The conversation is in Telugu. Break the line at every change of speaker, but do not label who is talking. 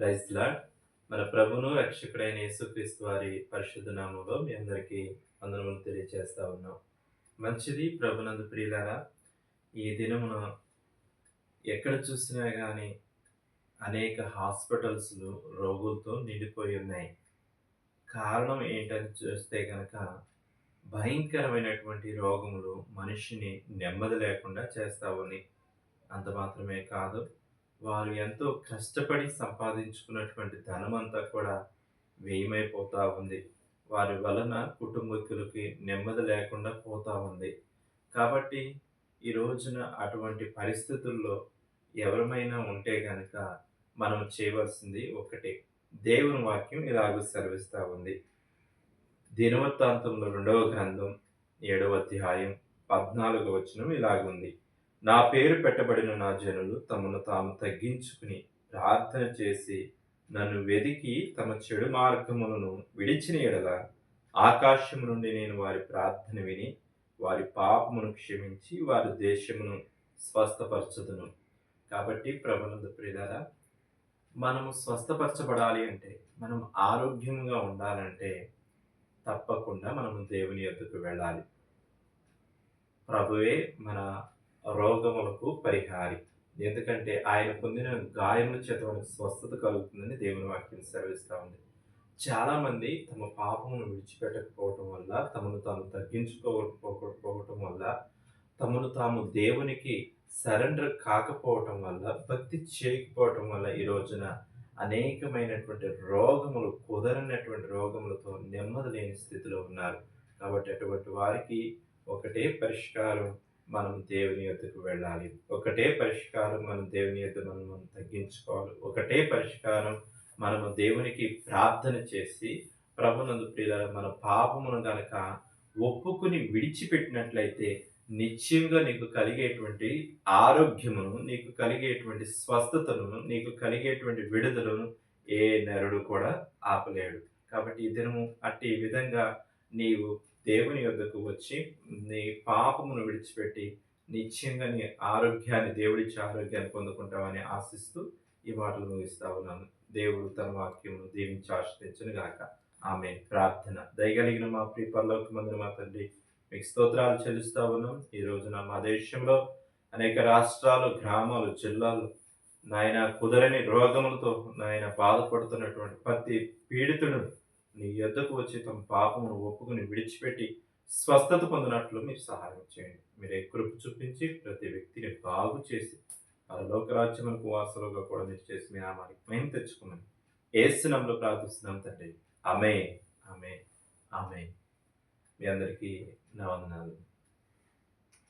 ప్రైజ్ లాడ్ మన ప్రభును రక్షకుడైన యేసుక్రీస్తు వారి పరిశుద్ధ నామంలో మీ అందరికీ వందనములు తెలియజేస్తా ఉన్నాం. మంచిది ప్రభునందు ప్రియులారా ఈ దినమున ఎక్కడ చూసినా కానీ అనేక హాస్పిటల్స్లు రోగులతో నిండిపోయి ఉన్నాయి. కారణం ఏంటని చూస్తే కనుక భయంకరమైనటువంటి రోగములు మనిషిని నెమ్మది లేకుండా చేస్తా ఉన్నాయి. అంత మాత్రమే కాదు వారు ఎంతో కష్టపడి సంపాదించుకున్నటువంటి ధనమంతా కూడా వ్యయమైపోతూ ఉంది. వారి వలన కుటుంబీకులకి నెమ్మది లేకుండా పోతూ ఉంది. కాబట్టి ఈ రోజున అటువంటి పరిస్థితుల్లో ఎవరమైనా ఉంటే కనుక మనం చేయవలసింది ఒకటి దేవుని వాక్యం ఇలాగూ సెలవిస్తూ ఉంది. దినవృత్తాంతంలో రెండవ గ్రంథం ఏడవ అధ్యాయం పద్నాలుగు వచనం ఇలాగుంది. నా పేరు పెట్టబడిన నా జనులు తమను తాము తగ్గించుకుని ప్రార్థన చేసి నన్ను వెదికి తమ చెడు మార్గములను విడిచిన ఎడల ఆకాశం నుండి నేను వారి ప్రార్థన విని వారి పాపమును క్షమించి వారి దేశమును స్వస్థపరచదును. కాబట్టి ప్రభునందు ప్రియులారా మనము స్వస్థపరచబడాలి అంటే మనం ఆరోగ్యంగా ఉండాలంటే తప్పకుండా మనము దేవుని యొద్దకు వెళ్ళాలి. ప్రభువే మన రోగములకు పరిహారి ఎందుకంటే ఆయన పొందిన గాయముల చేత మనకు స్వస్థత కలుగుతుందని దేవుని వాక్యం సెలవిస్తూ ఉంది. చాలామంది తమ పాపమును విడిచిపెట్టకపోవటం వల్ల తమను తాము తగ్గించుకోకపోవటం వల్ల తమను తాము దేవునికి సరెండర్ కాకపోవటం వల్ల భక్తి చేయకపోవటం వల్ల ఈ రోజున అనేకమైనటువంటి రోగములు కుదరనటువంటి రోగములతో నెమ్మది లేని స్థితిలో ఉన్నారు. కాబట్టి అటువంటి వారికి ఒకటే పరిష్కారం మనం దేవుని యొద్దకు వెళ్ళాలి. ఒకటే పరిష్కారం మనం దేవుని యొద్ద మనం మనం తగ్గించుకోవాలి. ఒకటే పరిష్కారం మనము దేవునికి ప్రార్థన చేసి ప్రభునందు ప్రియుల మన పాపమును గనక ఒప్పుకుని విడిచిపెట్టినట్లయితే నిశ్చయంగా నీకు కలిగేటువంటి ఆరోగ్యమును నీకు కలిగేటువంటి స్వస్థతను నీకు కలిగేటువంటి విడుదలను ఏ నరుడు కూడా ఆపలేడు. కాబట్టి ఈ దినము అట్టి విధంగా నీవు దేవుని యొద్దకు వచ్చి నీ పాపమును విడిచిపెట్టి నిశ్చయంగా నీ ఆరోగ్యాన్ని దేవుడిచ్చే ఆరోగ్యాన్ని పొందుకుంటామని ఆశిస్తూ ఈ మాటలు ముగిస్తా ఉన్నాను. దేవుడు తన వాక్యమును దీవించి ఆశ్రయించను గాక. ఆమె ప్రార్థన. దయగలిగిన మా ప్రియ పర్లోక మందిని మా తండ్రి మీకు స్తోత్రాలు చెల్లిస్తా ఉన్నాం. ఈ రోజున మా దేశంలో అనేక రాష్ట్రాలు గ్రామాలు జిల్లాలు నాయన కుదరని రోగములతో నాయన బాధపడుతున్నటువంటి ప్రతి పీడితుడు నీ యొద్దకు వచ్చి తమ పాపమును ఒప్పుకుని విడిచిపెట్టి స్వస్థత పొందినట్లు మీరు సహాయం చేయండి. మీరే కృప చూపించి ప్రతి వ్యక్తిని బాగు చేసి పరలోకరాజ్యములకు వాసులుగా వాసలుగా కూడా మీరు చేసి మీ నామానికి మేము తెచ్చుకున్నాం ఏసునంలో ప్రార్థిస్తున్నాం తండ్రి. అమే అమే అమే మీ అందరికీ నా వందనాలు.